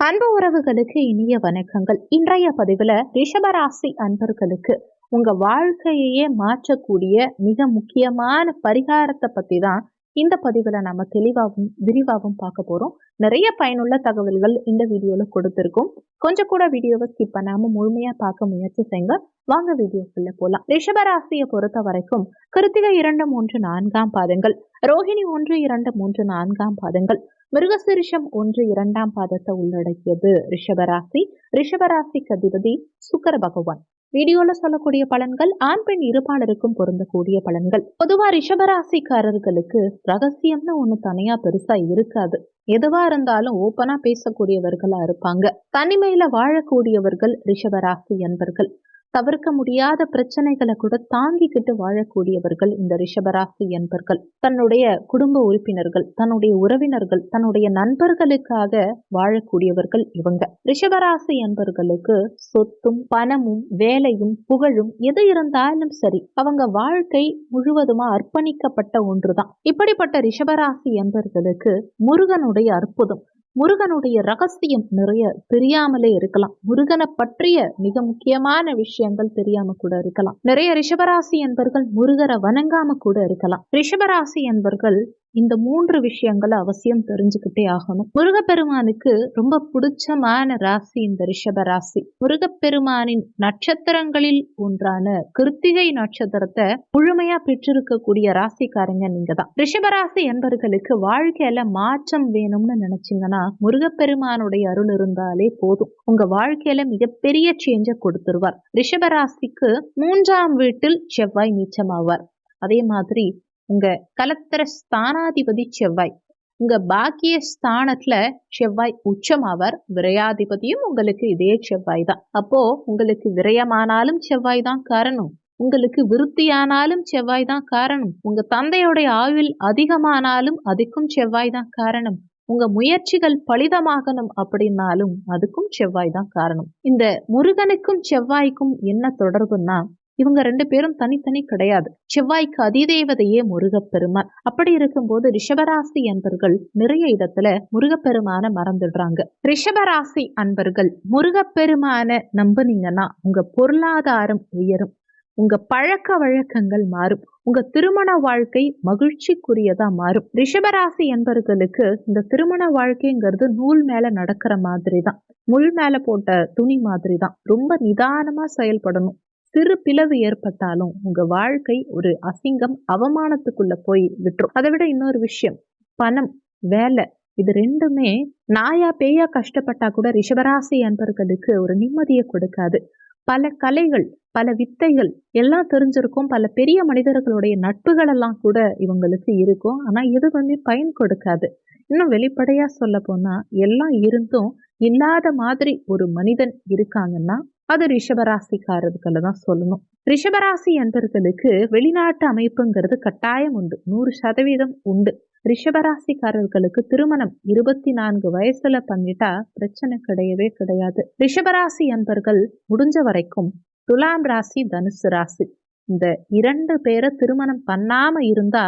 அன்பு உறவுகளுக்கு இனிய வணக்கங்கள். இன்றைய பதிவுல ரிஷபராசி அன்பர்களுக்கு உங்க வாழ்க்கையையே மாற்றக்கூடிய மிக முக்கியமான பரிகாரத்தை பத்தி தான் இந்த பதிவுல நம்ம தெளிவாகவும் விரிவாகவும் பார்க்க போறோம். நிறைய பயனுள்ள தகவல்கள் இந்த வீடியோல கொடுத்துருக்கும். கொஞ்சம் கூட வீடியோவை ஸ்கிப் பண்ணாம முழுமையா பார்க்க முயற்சி செய்யுங்க வாங்க வீடியோக்குள்ளே போலாம். ரிஷபராசியை பொறுத்த வரைக்கும் கிருத்திகை இரண்டு மூன்று நான்காம் பாதங்கள் ரோஹிணி ஒன்று இரண்டு மூன்று நான்காம் பாதங்கள் மிருகசிரிஷம் ஒன்று இரண்டாம் பாதத்தை உள்ளடக்கியது ரிஷபராசி. ரிஷபராசிக்கு அதிபதி சுக்கர பகவான். வீடியோல சொல்லக்கூடிய பலன்கள் ஆண் பெண் இருபாலருக்கும் பொருந்தக்கூடிய பலன்கள். பொதுவா ரிஷபராசிக்காரர்களுக்கு ரகசியம்னு ஒண்ணு தனியா பெருசா இருக்காது. எதுவா இருந்தாலும் ஓப்பனா பேசக்கூடியவர்களா இருப்பாங்க. தனிமையில வாழக்கூடியவர்கள் ரிஷபராசி என்பர்கள். தவிர்க்க முடியாத பிரச்சனைகளை கூட தாங்கிக்கிட்டு வாழக்கூடியவர்கள் இந்த ரிஷபராசி என்பர்கள். தன்னுடைய குடும்ப உறுப்பினர்கள் தன்னுடைய உறவினர்கள் தன்னுடைய நண்பர்களுக்காக வாழக்கூடியவர்கள் இவங்க. ரிஷபராசி என்பர்களுக்கு சொத்தும் பணமும் வேலையும் புகழும் எது இருந்தாலும் சரி அவங்க வாழ்க்கை முழுவதுமா அர்ப்பணிக்கப்பட்ட ஒன்றுதான். இப்படிப்பட்ட ரிஷபராசி என்பர்களுக்கு முருகனுடைய அற்புதம் முருகனுடைய ரகசியம் நிறைய தெரியாமலே இருக்கலாம். முருகனை பற்றிய மிக முக்கியமான விஷயங்கள் தெரியாம கூட இருக்கலாம். நிறைய ரிஷபராசி என்பர்கள் முருகரை வணங்காம கூட இருக்கலாம். ரிஷபராசி என்பர்கள் இந்த மூன்று விஷயங்களை அவசியம் தெரிஞ்சுக்கிட்டே ஆகணும். முருகப்பெருமானுக்கு ரொம்ப பிடிச்சமான ராசி இந்த ரிஷப ராசி. முருகப்பெருமானின் நட்சத்திரங்களில் ஒன்றான கிருத்திகை நட்சத்திரத்தை முழுமையா பெற்றிருக்கக்கூடிய ராசிக்காரங்க நீங்க தான் ரிஷபராசி என்பர்களுக்கு வாழ்க்கையில மாற்றம் வேணும்னு நினைச்சீங்கன்னா முருகப்பெருமானுடைய அருள் இருந்தாலே போதும். உங்க வாழ்க்கையில மிகப்பெரிய சேஞ்ச கொடுத்துருவார். ரிஷபராசிக்கு மூன்றாம் வீட்டில் செவ்வாய் நீச்சமாவார். அதே மாதிரி உங்க கலத்திர ஸ்தானாதிபதி செவ்வாய். உங்க பாக்கிய ஸ்தானத்துல செவ்வாய் உச்சமாவார். விரையாதிபதியும் உங்களுக்கு இதே செவ்வாய் தான். அப்போ உங்களுக்கு விரயமானாலும் செவ்வாய் தான் காரணம். உங்களுக்கு விருத்தியானாலும் செவ்வாய் தான் காரணம். உங்க தந்தையோடைய ஆயுள் அதிகமானாலும் அதுக்கும் செவ்வாய் தான் காரணம். உங்க முயற்சிகள் பலிதமாகணும் அப்படின்னாலும் அதுக்கும் செவ்வாய் தான் காரணம். இந்த முருகனுக்கும் செவ்வாய்க்கும் என்ன தொடர்புன்னா இவங்க ரெண்டு பேரும் தனித்தனி கிடையாது. செவ்வாய்க்கு அதிதேவதையே முருகப்பெருமான் அப்படி இருக்கும்போது ரிஷபராசி அன்பர்கள் நிறைய இடத்துல முருகப்பெருமான மறந்துடுறாங்க. ரிஷபராசி அன்பர்கள் முருகப்பெருமான நம்புனீங்கன்னா உங்க பொருளாதாரம் உயரும். உங்க பழக்க வழக்கங்கள் மாறும். உங்க திருமண வாழ்க்கை மகிழ்ச்சிக்குரியதா மாறும். ரிஷபராசி என்பர்களுக்கு இந்த திருமண வாழ்க்கைங்கிறது நூல் மேல நடக்கிற மாதிரி தான் முள் மேல போட்ட துணி மாதிரி தான் ரொம்ப நிதானமா செயல்படணும். சிறு பிளவு ஏற்பட்டாலும் உங்க வாழ்க்கை ஒரு அசிங்கம் அவமானத்துக்குள்ள போய் விட்டுரும். அதை விட இன்னொரு விஷயம் பணம் வேலை இது ரெண்டுமே நாயா பேயா கஷ்டப்பட்டா கூட ரிஷபராசி அன்பர்களுக்கு ஒரு நிம்மதியை கொடுக்காது. பல கலைகள் பல வித்தைகள் எல்லாம் தெரிஞ்சிருக்கும். பல பெரிய மனிதர்களுடைய நட்புகள் எல்லாம் கூட இவங்களுக்கு இருக்கும். ஆனா எதுவுமே பயன் கொடுக்காது. இன்னும் வெளிப்படையா சொல்ல போனா எல்லாம் இருந்தும் இல்லாத மாதிரி ஒரு மனிதன் இருக்காங்கன்னா அது ரிஷபராசிக்காரர்களை தான் சொல்லணும். ரிஷபராசி அன்பர்களுக்கு வெளிநாட்டு அமைப்புங்கிறது கட்டாயம் உண்டு. நூறு சதவீதம் உண்டு. ரிஷபராசிக்காரர்களுக்கு திருமணம் இருபத்தி நான்கு வயசுல பண்ணிட்டா பிரச்சனை கிடையவே கிடையாது. ரிஷபராசி அன்பர்கள் முடிஞ்ச வரைக்கும் துலாம் ராசி தனுசு ராசி. இந்த இரண்டு பேரை திருமணம் பண்ணாம இருந்தா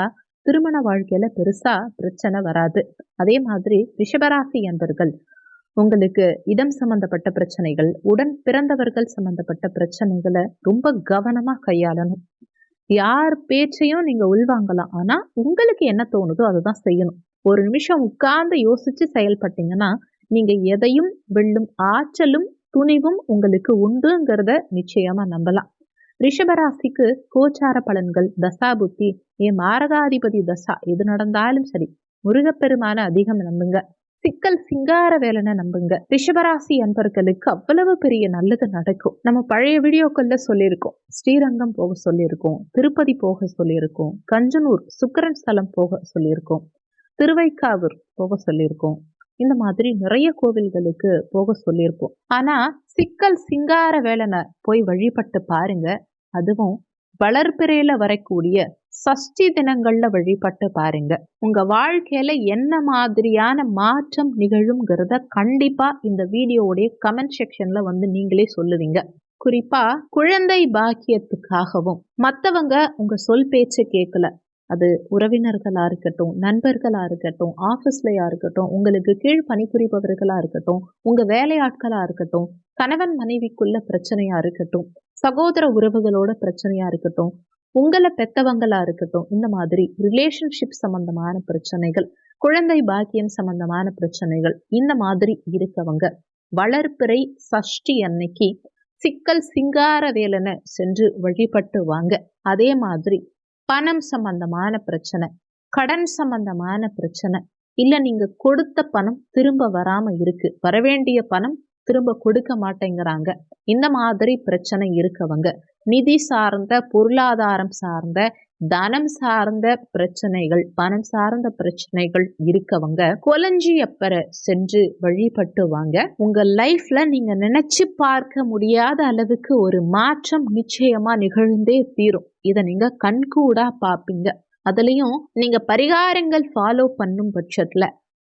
திருமண வாழ்க்கையில பெருசா பிரச்சனை வராது. அதே மாதிரி ரிஷபராசி அன்பர்கள் உங்களுக்கு இடம் சம்பந்தப்பட்ட பிரச்சனைகள் உடன் பிறந்தவர்கள் சம்பந்தப்பட்ட பிரச்சனைகளை ரொம்ப கவனமா கையாளணும். யார் பேச்சையும் நீங்க உள்வாங்கலாம் ஆனா உங்களுக்கு என்ன தோணுதோ அதுதான் செய்யணும். ஒரு நிமிஷம் உட்கார்ந்து யோசிச்சு செயல்பட்டீங்கன்னா நீங்க எதையும் வெல்லும் ஆற்றலும் துணிவும் உங்களுக்கு உண்டுங்கிறத நிச்சயமா நம்பலாம். ரிஷபராசிக்கு கோச்சார பலன்கள் தசா புத்தி ஏ மாரகாதிபதி தசா எது நடந்தாலும் சரி முருகப்பெருமான அதிகம் நம்புங்க. சிக்கல் சிங்கார வேலைன்னு நம்புங்க. ரிஷபராசி அன்பர்களுக்கு அவ்வளவு பெரிய நல்லது நடக்கும். நம்ம பழைய வீடியோக்கள்ல சொல்லியிருக்கோம். ஸ்ரீரங்கம் போக சொல்லியிருக்கோம். திருப்பதி போக சொல்லியிருக்கோம். கஞ்சனூர் சுக்கரன் ஸ்தலம் போக சொல்லியிருக்கோம். திருவைக்காவூர் போக சொல்லியிருக்கோம். இந்த மாதிரி நிறைய கோவில்களுக்கு போக சொல்லியிருப்போம். ஆனா சிக்கல் சிங்கார வேலனை போய் வழிபட்டு பாருங்க. அதுவும் வளர்பிறையில வரக்கூடிய சஷ்டி தினங்களில் வழிபட்டு பாருங்க. உங்க வாழ்க்கையில என்ன மாதிரியான மாற்றம் நிகழுங்கிறத கண்டிப்பா இந்த வீடியோவுடைய கமெண்ட் செக்ஷன்ல வந்து நீங்களே சொல்லுவீங்க. குறிப்பா குழந்தை பாக்கியத்துக்காகவும் மற்றவங்க உங்க சொல் பேச்சை கேட்கல அது உறவினர்களா இருக்கட்டும் நண்பர்களா இருக்கட்டும் ஆஃபீஸ்லயா இருக்கட்டும் உங்களுக்கு கீழ் பணிபுரிபவர்களா இருக்கட்டும் உங்க வேலையாட்களா இருக்கட்டும் கணவன் மனைவிக்குள்ள பிரச்சனையா இருக்கட்டும் சகோதர உறவுகளோட பிரச்சனையா இருக்கட்டும் உங்களை பெத்தவங்களா இருக்கட்டும் இந்த மாதிரி ரிலேஷன்ஷிப் சம்பந்தமான பிரச்சனைகள் குழந்தை பாக்கியம் சம்பந்தமான பிரச்சனைகள் இந்த மாதிரி இருக்கவங்க வளர்ப்பிறை சஷ்டி அன்னைக்கு சிக்கல் சிங்கார வேலனை சென்று வழிபட்டு வாங்க. அதே மாதிரி பணம் சம்பந்தமான பிரச்சனை கடன் சம்பந்தமான பிரச்சனை இல்ல நீங்க கொடுத்த பணம் திரும்ப வராம இருக்கு வரவேண்டிய பணம் திரும்ப கொடுக்க மாட்டேங்கிறாங்க. இந்த மாதிரி பிரச்சனை இருக்கவங்க. நிதி சார்ந்த பொருளாதாரம் சார்ந்த தனம் சார்ந்த பிரச்சனைகள் பணம் சார்ந்த பிரச்சனைகள் இருக்கவங்க கொலஞ்சியப்பரை சென்று வழிபட்டு வாங்க. உங்க லைஃப்ல நீங்க நினைச்சு பார்க்க முடியாத அளவுக்கு ஒரு மாற்றம் நிச்சயமா நிகழ்ந்தே தீரும். இதை நீங்க கண்கூடா பார்ப்பீங்க அதுலயும் நீங்க பரிகாரங்கள் ஃபாலோ பண்ணும் பட்சத்துல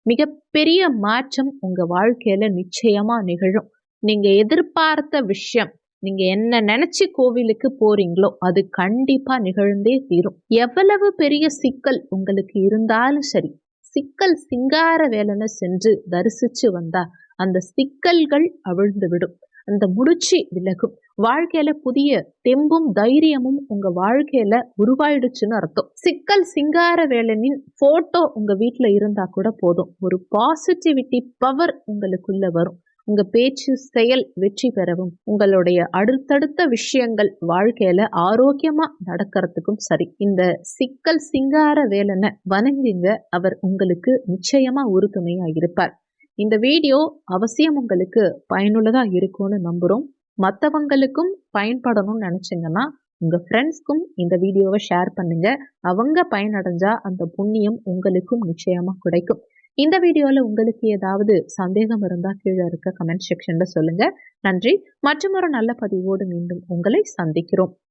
மிகப்பெரிய மாற்றம் உங்க வாழ்க்கையில நிச்சயமா நிகழும். நீங்க எதிர்பார்த்த விஷயம் நீங்க என்ன நினைச்சு கோவிலுக்கு போறீங்களோ அது கண்டிப்பா நிகழ்ந்தே தீரும். எவ்வளவு பெரிய சிக்கல் உங்களுக்கு இருந்தாலும் சரி சிக்கல் சிங்கார வேலனை சென்று தரிசிச்சு வந்தா அந்த சிக்கல்கள் அவிழ்ந்து விடும். அந்த முடிச்சு விலகும். வாழ்க்கையில புதிய தெம்பும் தைரியமும் உங்க வாழ்க்கையில உருவாயிடுச்சுன்னு அர்த்தம். சிக்கல் சிங்கார வேலனின் போட்டோ உங்க வீட்டுல இருந்தா கூட போதும். ஒரு பாசிட்டிவிட்டி பவர் உங்களுக்குள்ள வரும். உங்க பேச்சு செயல் வெற்றி பெறவும். உங்களுடைய அடுத்தடுத்த விஷயங்கள் வாழ்க்கையில ஆரோக்கியமா நடக்கிறதுக்கும் சரி. இந்த சிக்கல் சிங்கார வேலனை வணங்குங்க. அவர் உங்களுக்கு நிச்சயமா உறுதுணையா இருப்பார். இந்த வீடியோ அவசியம் உங்களுக்கு பயனுள்ளதா இருக்கும்னு நம்புறோம். மற்றவங்களுக்கும் பயன்படணும்னு நினைச்சீங்கன்னா உங்க ஃப்ரெண்ட்ஸ்க்கும் இந்த வீடியோவை ஷேர் பண்ணுங்க. அவங்க பயனடைஞ்சா அந்த புண்ணியம் உங்களுக்கும் நிச்சயமா கிடைக்கும். இந்த வீடியோவில் உங்களுக்கு ஏதாவது சந்தேகம் இருந்தால் கீழே இருக்க கமெண்ட் செக்ஷனில் சொல்லுங்கள் நன்றி. மற்றும் ஒரு நல்ல பதிவோடு மீண்டும் உங்களை சந்திக்கிறோம்.